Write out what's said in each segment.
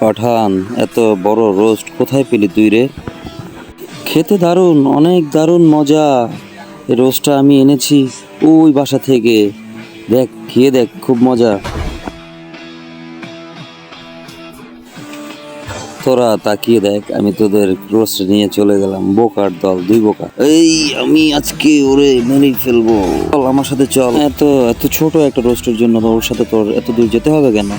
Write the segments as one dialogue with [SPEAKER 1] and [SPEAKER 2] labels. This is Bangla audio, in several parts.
[SPEAKER 1] পাঠান এত বড় রোস্ট কোথায় পেলি তুই রে? খেতে দারুণ অনেক দারুণ মজা। এই রোস্টটা আমি এনেছি ওই বাসা থেকে। দেখ খেয়ে দেখ খুব মজা। তোরা তাকিয়ে দেখ আমি তোদের রোস্ট নিয়ে চলে গেলাম বোকার দল দুই বোকা। এই আমি আজকে ওরে মেরেই ফেলব। চল আমার সাথে চল। এত এত ছোট একটা রোস্টের জন্য তো ওর সাথে তোর এত দূর যেতে হবে কেন?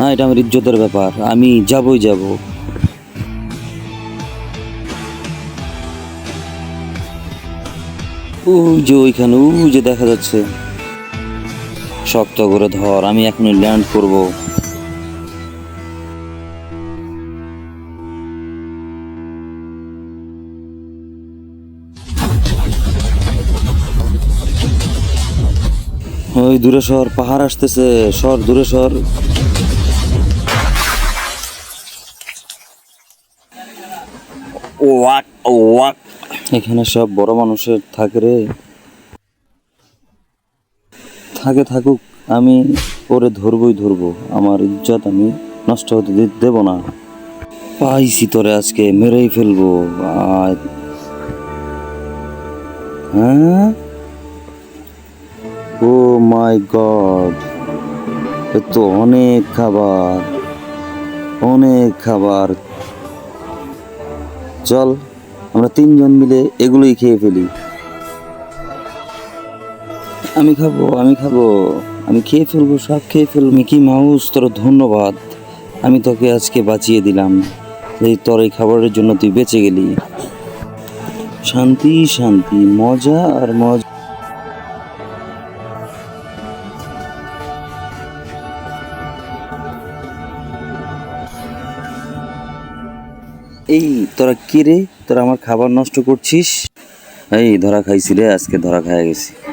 [SPEAKER 1] হ্যাঁ এটা আমার ইজ্জতের ব্যাপার। আমি যাবই যাব। ওই যে ওইখানে, ওই যে দেখা যাচ্ছে। শক্ত করে ধর, আমি এখনই ল্যান্ড করব। ওই দূরে সর পাহাড় আসতেছে। সর দূরে সর ওয়াক ওয়াক। এখানে সব বড় মানুষের থাকে রে। থাকে থাকুক, আমি ওরে ধরবই ধরবো। আমার ইজ্জত আমি নষ্ট হতে দেব না। পাইছি তোরে আজকে, মেরেই ফেলব। হ্যাঁ? ও মাই গড, এ তো অনেক খাবার অনেক খাবার। চল, আমরা তিনজন মিলে এগুলোই খেয়ে ফেলি। আমি খাব আমি খাব। আমি খেয়ে ফেলব, সব খেয়ে ফেলব। মিকি মাউস, তোর ধন্যবাদ। আমি তোকে আজকে বাঁচিয়ে দিলাম। এই তোর এই খাবারের জন্য তুই বেঁচে গেলি। শান্তি শান্তি, মজা আর মজা এই, তোরা কে রে? তোরা আমার খাবার নষ্ট করছিস? এই, ধরা খাইছি রে, আজকে ধরা খাইয়া গেছি।